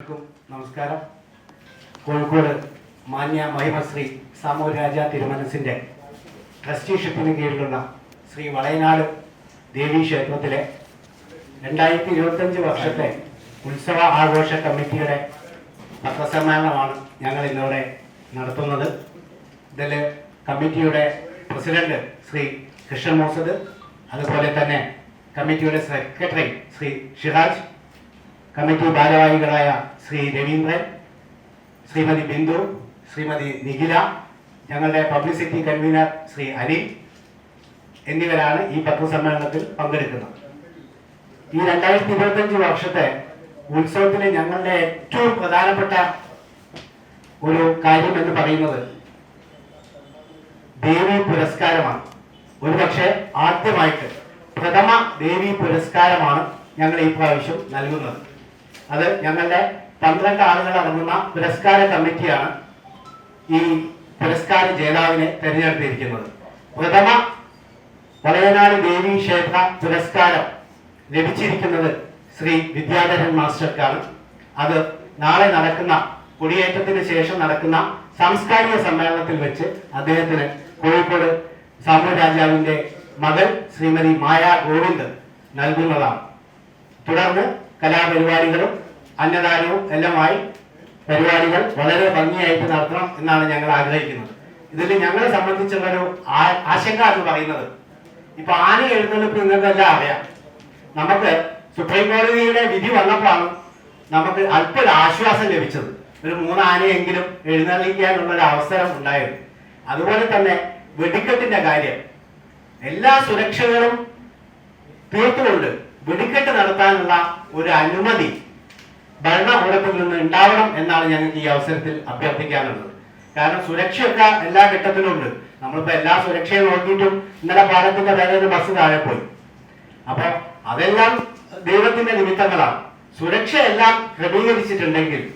നമസ്കാരം. കോഴിക്കോട് മാന്യ മഹിമശ്രീ സാമൂഹ്യ രാജ തിരുമനസിന്റെ ട്രസ്റ്റിഷിപ്പിന് കീഴിലുള്ള ശ്രീ വളയനാട് ദേവീ ക്ഷേത്രത്തിലെ രണ്ടായിരത്തി ഇരുപത്തഞ്ച് വർഷത്തെ ഉത്സവ ആഘോഷ കമ്മിറ്റിയുടെ പത്രസമ്മേളനമാണ് ഞങ്ങൾ ഇന്നിവിടെ നടത്തുന്നത്. ഇതിൽ കമ്മിറ്റിയുടെ പ്രസിഡന്റ് ശ്രീ കൃഷ്ണൻ മോസദ് അതുപോലെ തന്നെ കമ്മിറ്റിയുടെ സെക്രട്ടറി ശ്രീ ഷിറാജ് കമ്മിറ്റി ഭാരവാഹികളായ ശ്രീ രവീന്ദ്രൻ ശ്രീമതി ബിന്ദു ശ്രീമതി നിഖില ഞങ്ങളുടെ പബ്ലിസിറ്റി കൺവീനർ ശ്രീ അനിൽ എന്നിവരാണ് ഈ പത്രസമ്മേളനത്തിൽ പങ്കെടുക്കുന്നത്. ഈ രണ്ടായിരത്തി ഇരുപത്തഞ്ച് വർഷത്തെ ഉത്സവത്തിലെ ഞങ്ങളുടെ ഏറ്റവും പ്രധാനപ്പെട്ട ഒരു കാര്യം എന്ന് പറയുന്നത് ദേവി പുരസ്കാരമാണ്. ഒരുപക്ഷെ ആദ്യമായിട്ട് പ്രഥമ ദേവി പുരസ്കാരമാണ് ഞങ്ങൾ ഈ പ്രാവശ്യം നൽകുന്നത്. അത് ഞങ്ങളുടെ പന്ത്രണ്ട് ആളുകൾ അടങ്ങുന്ന പുരസ്കാര കമ്മിറ്റിയാണ് ഈ പുരസ്കാര ജേതാവിനെ തെരഞ്ഞെടുത്തിരിക്കുന്നത്. പ്രഥമ വളയനാട് ദേവി ക്ഷേത്ര പുരസ്കാരം ലഭിച്ചിരിക്കുന്നത് ശ്രീ വിദ്യാധരൻ മാസ്റ്റർക്കാണ്. അത് നാളെ നടക്കുന്ന കുടിയേറ്റത്തിന് ശേഷം നടക്കുന്ന സാംസ്കാരിക സമ്മേളനത്തിൽ വെച്ച് അദ്ദേഹത്തിന് കോഴിക്കോട് സാമൂഹ്യ രാജാവിന്റെ മകൾ ശ്രീമതി മായ ഗോവിന്ദ് നൽകുന്നതാണ്. തുടർന്ന് കലാപരിപാടികളും അന്നദാനവും എല്ലാമായി പരിപാടികൾ വളരെ ഭംഗിയായിട്ട് നടത്തണം എന്നാണ് ഞങ്ങൾ ആഗ്രഹിക്കുന്നത്. ഇതിൽ ഞങ്ങളെ സംബന്ധിച്ചുള്ളൊരു ഒരു ആശങ്ക എന്ന് പറയുന്നത് ഇപ്പൊ ആന എഴുന്നള്ളിപ്പ് നിങ്ങൾക്കെല്ലാം അറിയാം. നമുക്ക് സുപ്രീം കോടതിയുടെ വിധി വന്നപ്പോഴാണ് നമുക്ക് അല്പം ആശ്വാസം ലഭിച്ചത്. ഒരു മൂന്ന് ആനയെങ്കിലും എഴുന്നള്ളിക്കാനുള്ള ഒരു അവസരം ഉണ്ടായത്. അതുപോലെ തന്നെ വെടിക്കെട്ടിന്റെ കാര്യം. എല്ലാ സുരക്ഷകളും തീർത്തുകൊണ്ട് വെടിക്കെട്ട് നടത്താനുള്ള ഒരു അനുമതി ഭരണകൂടത്തിൽ നിന്ന് ഉണ്ടാവണം എന്നാണ് ഞങ്ങൾക്ക് ഈ അവസരത്തിൽ അഭ്യർത്ഥിക്കാനുള്ളത്. കാരണം സുരക്ഷയൊക്കെ എല്ലാ ഘട്ടത്തിലും ഉണ്ട്. നമ്മളിപ്പോ എല്ലാ സുരക്ഷയും നോക്കിയിട്ടും ഇന്നലെ പാലത്തിന്റെ വേറെ ഒരു ബസ് താഴെ പോയി. അപ്പൊ അതെല്ലാം ദൈവത്തിന്റെ നിമിത്തങ്ങളാണ്. സുരക്ഷയെല്ലാം ക്രമീകരിച്ചിട്ടുണ്ടെങ്കിൽ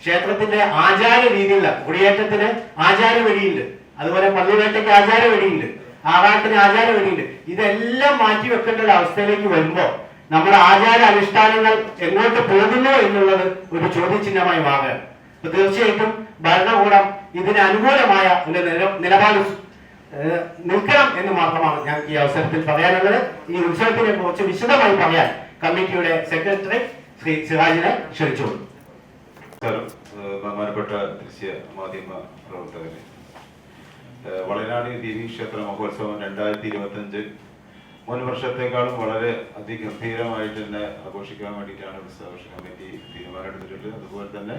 ക്ഷേത്രത്തിന്റെ ആചാര രീതിയില്ല. കുടിയേറ്റത്തിന് ആചാര വഴിയുണ്ട്. അതുപോലെ പള്ളിവേട്ടയ്ക്ക് ആചാര വഴിയുണ്ട്. ആറാട്ടിന് ആചാര വഴിയുണ്ട്. ഇതെല്ലാം മാറ്റി വെക്കേണ്ട ഒരു അവസ്ഥയിലേക്ക് വരുമ്പോ നമ്മുടെ ആചാര അനുഷ്ഠാനങ്ങൾ എങ്ങോട്ട് പോകുന്നു എന്നുള്ളത് ഒരു ചോദ്യചിഹ്നമായി മാറുകയാണ്. അപ്പൊ തീർച്ചയായിട്ടും ഭരണകൂടം ഇതിന് അനുകൂലമായ ഒരു നില- നിലപാട് നിൽക്കണം എന്ന് മാത്രമാണ് ഞാൻ ഈ അവസരത്തിൽ പറയാനുള്ളത്. ഈ ഉത്സവത്തിനെ കുറിച്ച് വിശദമായി പറയാൻ കമ്മിറ്റിയുടെ സെക്രട്ടറി ശ്രീ സിറാജിനെ ക്ഷണിച്ചോളൂ ബഹുമാനപ്പെട്ട ദൃശ്യ മാധ്യമ പ്രവർത്തകരെ. വളനാട് ദേവി മഹോത്സവം രണ്ടായിരത്തി ഇരുപത്തി അഞ്ച് മുൻ വർഷത്തെക്കാളും വളരെ അതിഗംഭീരമായിട്ട് തന്നെ ആഘോഷിക്കാൻ വേണ്ടിയിട്ടാണ് ഉത്സവ കമ്മിറ്റി തീരുമാനമെടുത്തിട്ടുള്ളത് അതുപോലെ തന്നെ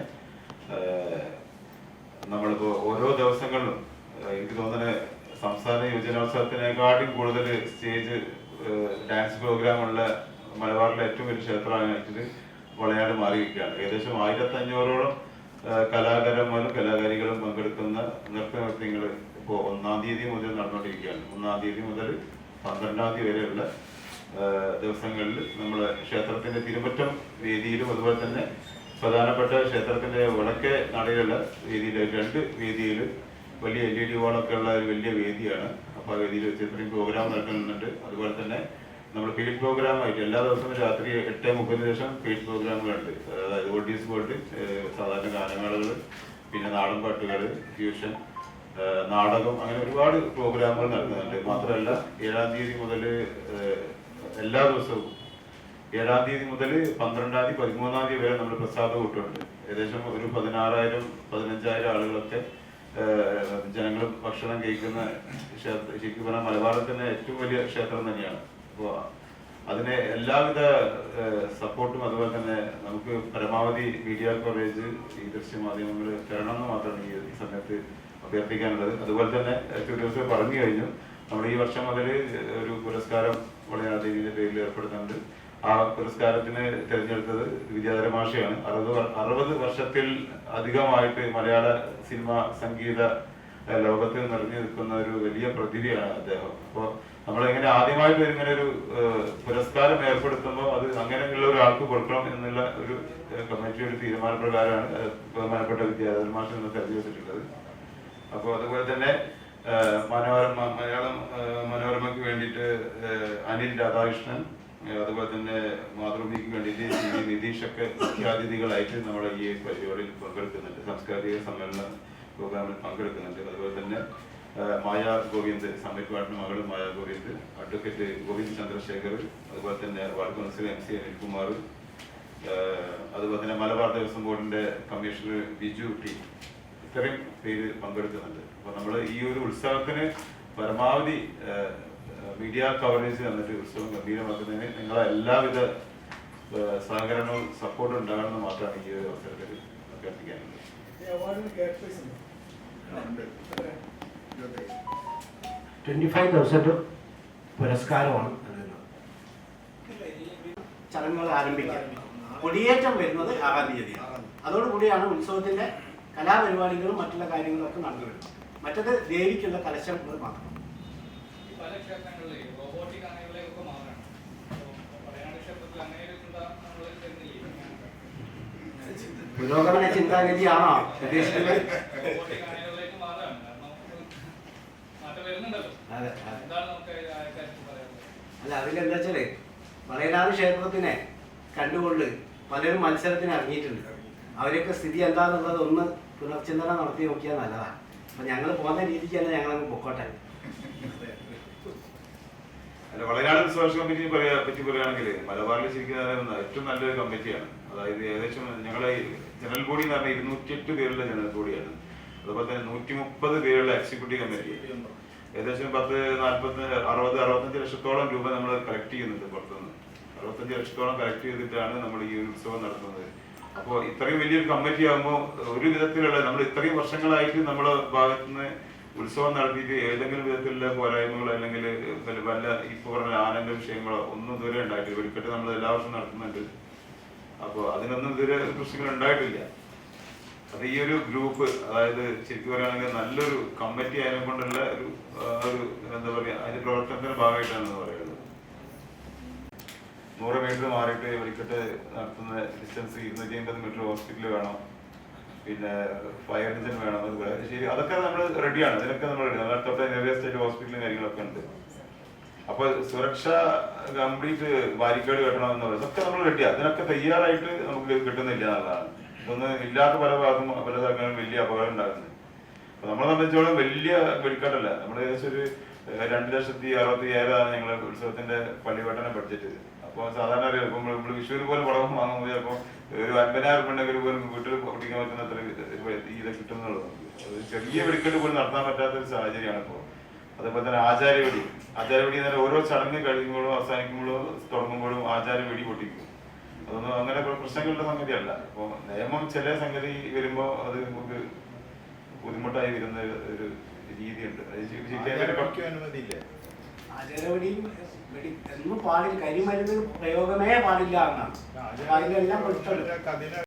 നമ്മളിപ്പോൾ നമ്മളിപ്പോ ഓരോ ദിവസങ്ങളിലും എനിക്ക് തോന്നുന്നത് സംസ്ഥാന യുവജനോത്സവത്തിനെക്കാട്ടും കൂടുതൽ സ്റ്റേജ് ഡാൻസ് പ്രോഗ്രാം ഉള്ള മലബാറിലെ ഏറ്റവും വലിയ ക്ഷേത്രമാണ് ഇത് വളയാട് മാറിയിരിക്കുകയാണ്. ഏകദേശം ആയിരത്തി അഞ്ഞൂറോളം കലാകാരന്മാരും കലാകാരികളും പങ്കെടുക്കുന്ന നൃത്തനൃത്യങ്ങൾ ഇപ്പോൾ ഒന്നാം തീയതി മുതൽ നടന്നുകൊണ്ടിരിക്കുകയാണ്. ഒന്നാം തീയതി മുതൽ പന്ത്രണ്ടാം തീയതി വരെയുള്ള ദിവസങ്ങളിൽ നമ്മൾ ക്ഷേത്രത്തിന്റെ തിരുമറ്റം വേദിയിലും അതുപോലെ തന്നെ പ്രധാനപ്പെട്ട ക്ഷേത്രത്തിന്റെ വടക്കേ നടയിലുള്ള വേദിയിൽ രണ്ട് വേദിയിൽ വലിയ എൽ ഇ ഡി വാളൊക്കെ ഉള്ള ഒരു വലിയ വേദിയാണ്. അപ്പോൾ ആ വേദിയിൽ വെച്ച് ഇത്രയും പ്രോഗ്രാം നടക്കുന്നുണ്ട്. അതുപോലെ തന്നെ നമ്മൾ ഫീൽഡ് പ്രോഗ്രാമായിട്ട് എല്ലാ ദിവസവും രാത്രി എട്ട് മുപ്പതിന് ശേഷം ഫീൽഡ് പ്രോഗ്രാമുകളുണ്ട് അതായത് ഓഡീസ് പോയിട്ട് സാധാരണ ഗാനമേളകൾ പിന്നെ നാടൻ പാട്ടുകൾ ഫ്യൂഷൻ നാടകം അങ്ങനെ ഒരുപാട് പ്രോഗ്രാമുകൾ നടക്കുന്നുണ്ട്. മാത്രമല്ല ഏഴാം തീയതി മുതൽ എല്ലാ ദിവസവും ഏഴാം തീയതി മുതൽ പന്ത്രണ്ടാം തീയതി പതിമൂന്നാം തീയതി വരെ നമ്മൾ പ്രസാദ കൂട്ടുണ്ട് ഏകദേശം ഒരു പതിനാറായിരം പതിനഞ്ചായിരം ആളുകളൊക്കെ ജനങ്ങൾ ഭക്ഷണം കഴിക്കുന്ന ക്ഷേത്ര ശരിക്കും പറഞ്ഞാൽ മലബാറിൽ തന്നെ ഏറ്റവും വലിയ ക്ഷേത്രം തന്നെയാണ്. അപ്പോൾ അതിനെ എല്ലാവിധ സപ്പോർട്ടും അതുപോലെ തന്നെ നമുക്ക് പരമാവധി മീഡിയ കോളേജ് ഈ ദൃശ്യമാധ്യമങ്ങൾ തരണം എന്ന് മാത്രമാണ് ഈ സമയത്ത് അഭ്യർത്ഥിക്കാനുള്ളത്. അതുപോലെ തന്നെ ഏറ്റവും പറഞ്ഞു കഴിഞ്ഞു. നമ്മൾ ഈ വർഷം മുതൽ ഒരു പുരസ്കാരം വളരെ ദേവിയുടെ പേരിൽ ഏർപ്പെടുത്തുന്നുണ്ട് ആ പുരസ്കാരത്തിന് തിരഞ്ഞെടുത്തത് വിദ്യാധര മാഷയാണ്. അറുപത് അറുപത് വർഷത്തിൽ അധികമായിട്ട് മലയാള സിനിമ സംഗീത ലോകത്തിൽ നിറഞ്ഞു നിൽക്കുന്ന ഒരു വലിയ പ്രതിഭയാണ് അദ്ദേഹം. അപ്പോൾ നമ്മളെങ്ങനെ ആദ്യമായിട്ട് ഇങ്ങനെ ഒരു പുരസ്കാരം ഏർപ്പെടുത്തുമ്പോൾ അത് അങ്ങനെയുള്ള ഒരാൾക്ക് കൊടുക്കണം എന്നുള്ള ഒരു കമ്മിറ്റിയുടെ തീരുമാനപ്രകാരമാണ് ബഹുമാനപ്പെട്ട വിദ്യാധര മാഷ് തെരഞ്ഞെടുത്തിട്ടുള്ളത്. അപ്പോൾ അതുപോലെ തന്നെ മനോരമ മലയാളം മനോരമയ്ക്ക് വേണ്ടിയിട്ട് അനിൽ രാധാകൃഷ്ണൻ അതുപോലെ തന്നെ മാതൃഭൂമിക്ക് വേണ്ടിയിട്ട് ഈ വി നിതീഷൊക്കെ മുഖ്യാതിഥികളായിട്ട് നമ്മുടെ ഈ പരിപാടിയിൽ പങ്കെടുക്കുന്നുണ്ട്. സാംസ്കാരിക സമ്മേളന പ്രോഗ്രാമിൽ പങ്കെടുക്കുന്നുണ്ട്. അതുപോലെ തന്നെ മായ ഗോവിന്ദ് പാട്ടിന് മകൾ മായ ഗോവിന്ദ് അഡ്വക്കേറ്റ് ഗോവിന്ദ് ചന്ദ്രശേഖർ അതുപോലെ തന്നെ ward councillor M C Anilkumar അതുപോലെ തന്നെ മലബാർ ദേവസ്വം ബോർഡിന്റെ കമ്മീഷണർ ബിജു ടി. ഇത്രയും പേര് പങ്കെടുക്കുന്നുണ്ട്. അപ്പൊ നമ്മൾ ഈ ഒരു ഉത്സവത്തിന് പരമാവധി മീഡിയ കവറേജ് തന്നിട്ട് ഉത്സവം ഗംഭീരമാക്കുന്നതിന് നിങ്ങളെ എല്ലാവിധ സഹകരണവും സപ്പോർട്ടും ഉണ്ടാകണമെന്ന് മാത്രമാണ് ഈ ഒരു അവസരത്തിൽ അഭ്യർത്ഥിക്കാനുള്ളത്. ട്വന്റി ഫൈവ് തൗസൻഡ് പുരസ്കാരമാണ് ചടങ്ങുകൾ ആരംഭിക്കുക. കൊടിയേറ്റം വരുന്നത് ആറാം തീയതിയാണ്. അതോടുകൂടിയാണ് ഉത്സവത്തിന്റെ കലാപരിപാടികളും മറ്റുള്ള കാര്യങ്ങളും ഒക്കെ നടന്നു വരും. മറ്റത് ദേവിക്കുള്ള കലശം മാത്രം. പല ക്ഷേത്രങ്ങളിലെയും റോബോട്ടിക് മാറാണ്. പുരോഗമന ചിന്താഗതിയാണോ ഉദ്ദേശിക്കുന്നത്? അതെ, അല്ല അതിലെന്താ വെച്ചാൽ വളയനാട് ക്ഷേത്രത്തിനെ കണ്ടുകൊണ്ട് പലരും മത്സരത്തിന് ഇറങ്ങിയിട്ടുണ്ട്. അവരൊക്കെ സ്ഥിതി എന്താണെന്നുള്ളത് ഒന്ന് പുനർചിന്തന നടത്തി നോക്കിയാൽ നല്ലതാണ് അപ്പൊ ഞങ്ങൾ പോകുന്ന രീതിക്ക് തന്നെ ഞങ്ങളങ്ങ് പൊക്കോട്ടെ. അല്ല ഉത്സവ കമ്മിറ്റി പറയാ പറ്റി പറയുകയാണെങ്കിൽ മലബാറിൽ ശരിക്കും ഏറ്റവും നല്ലൊരു കമ്മിറ്റിയാണ് അതായത് ഏകദേശം ഞങ്ങളെ ജനറൽ ബോഡി എന്ന് പറഞ്ഞാൽ ഇരുന്നൂറ്റിയെട്ട് പേരുള്ള ജനറൽ ബോഡിയാണ് അതുപോലെ തന്നെ നൂറ്റി മുപ്പത് പേരുള്ള എക്സിക്യൂട്ടീവ് കമ്മിറ്റി ഏകദേശം പത്ത് നാൽപ്പത്തി അറുപത് അറുപത്തഞ്ച് ലക്ഷത്തോളം രൂപ നമ്മൾ കളക്ട് ചെയ്യുന്നുണ്ട് പുറത്തുനിന്ന്. അറുപത്തഞ്ച് ലക്ഷത്തോളം കളക്ട് ചെയ്തിട്ടാണ് നമ്മൾ ഈ ഉത്സവം നടത്തുന്നത്. അപ്പോൾ ഇത്രയും വലിയൊരു കമ്മിറ്റി ആകുമ്പോൾ ഒരു വിധത്തിലുള്ള നമ്മൾ ഇത്രയും വർഷങ്ങളായിട്ട് നമ്മുടെ ഭാഗത്ത് നിന്ന് ഉത്സവം നടത്തിയിട്ട് ഏതെങ്കിലും വിധത്തിലുള്ള പോരായ്മകളോ അല്ലെങ്കിൽ വല്ല- ഇപ്പൊ പറഞ്ഞ ആനന്റെ വിഷയങ്ങളോ ഒന്നും ഇതുവരെ ഉണ്ടായിട്ടില്ല. വെടിക്കെട്ട് നമ്മൾ എല്ലാ വർഷവും നടത്തുന്നുണ്ട്. അപ്പോൾ അതിനൊന്നും ഇതുവരെ പ്രശ്നങ്ങൾ ഉണ്ടായിട്ടില്ല. അത് ഈ ഒരു ഗ്രൂപ്പ് അതായത് ശരിക്കും പറയുകയാണെങ്കിൽ നല്ലൊരു കമ്മിറ്റി അതിനെ കൊണ്ടുള്ള ഒരു ഒരു എന്താ പറയാ അതിന്റെ പ്രവർത്തനത്തിന്റെ ഭാഗമായിട്ടാണ് പറയുന്നത്. നൂറ് മീറ്റർ മാറിയിട്ട് വെളിക്കെട്ട് നടത്തുന്ന ഡിസ്റ്റൻസ് ഇരുന്നൂറ്റി അമ്പത് മീറ്റർ ഹോസ്പിറ്റൽ വേണം. പിന്നെ ഫയർ എഞ്ചിൻ വേണം. അതുപോലെ ശരി അതൊക്കെ നമ്മൾ റെഡിയാണ് ഇതിനൊക്കെ നമ്മൾ റെഡി നമ്മുടെ തൊട്ട് സ്റ്റേറ്റ് ഹോസ്പിറ്റലും കാര്യങ്ങളൊക്കെ ഉണ്ട്. അപ്പൊ സുരക്ഷ കംപ്ലീറ്റ് ബാരിക്കേഡ് കെട്ടണം എന്ന് പറയുന്നത് ഇതൊക്കെ നമ്മൾ റെഡിയാണ് അതിനൊക്കെ തയ്യാറായിട്ട് നമുക്ക് കിട്ടുന്നില്ല എന്നുള്ളതാണ്. ഇതൊന്നും ഇല്ലാത്ത പല ഭാഗത്തും പല സ്ഥലങ്ങളിലും വലിയ അപകടം ഉണ്ടാകുന്നത് അപ്പൊ നമ്മളെ സംബന്ധിച്ചോളം വലിയ വെടിക്കാട്ടല്ല നമ്മൾ ഏകദേശം ഒരു രണ്ട് ലക്ഷത്തി അറുപത്തി ഏഴാണ് ഞങ്ങളുടെ ഉത്സവത്തിന്റെ പള്ളിവട്ടന ബഡ്ജറ്റ് അപ്പോൾ സാധാരണ ഇപ്പം നമ്മൾ വിഷുവിന് പോലും വാങ്ങാൻ വാങ്ങുമ്പോൾ ചിലപ്പോൾ ഒരു അൻപതിനായിരം ഉണ്ടെങ്കിൽ പോലും വീട്ടിൽ പൊട്ടിക്കാൻ പറ്റുന്ന അത്ര ഇത് കിട്ടുന്നുള്ളൂ. നമുക്ക് ചെറിയ വെടിക്കെട്ട് പോലും നടത്താൻ പറ്റാത്ത ഒരു സാഹചര്യമാണ് ഇപ്പോൾ അതേപോലെ തന്നെ ആചാര്യവെടി ആചാര്യവെടി എന്ന് പറഞ്ഞാൽ ഓരോ ചടങ്ങ് കഴിയുമ്പോഴും അവസാനിക്കുമ്പോഴും തുടങ്ങുമ്പോഴും ആചാര്യവെടി പൊട്ടിക്കും. അതൊന്നും അങ്ങനെ പ്ര- പ്രശ്നങ്ങളുടെ സംഗതിയല്ല അപ്പോൾ നിയമം ചില സംഗതി വരുമ്പോൾ അത് നമുക്ക് ബുദ്ധിമുട്ടായി വരുന്ന ഒരു- ഒരു രീതിയുണ്ട്. അത് അനുമതിയില്ലേ ആചാരവടിയും പാടില്ല. കരിമരുന്ന് പ്രയോഗമേ പാടില്ല എന്നാണ്. അതിലെല്ലാം അതിന്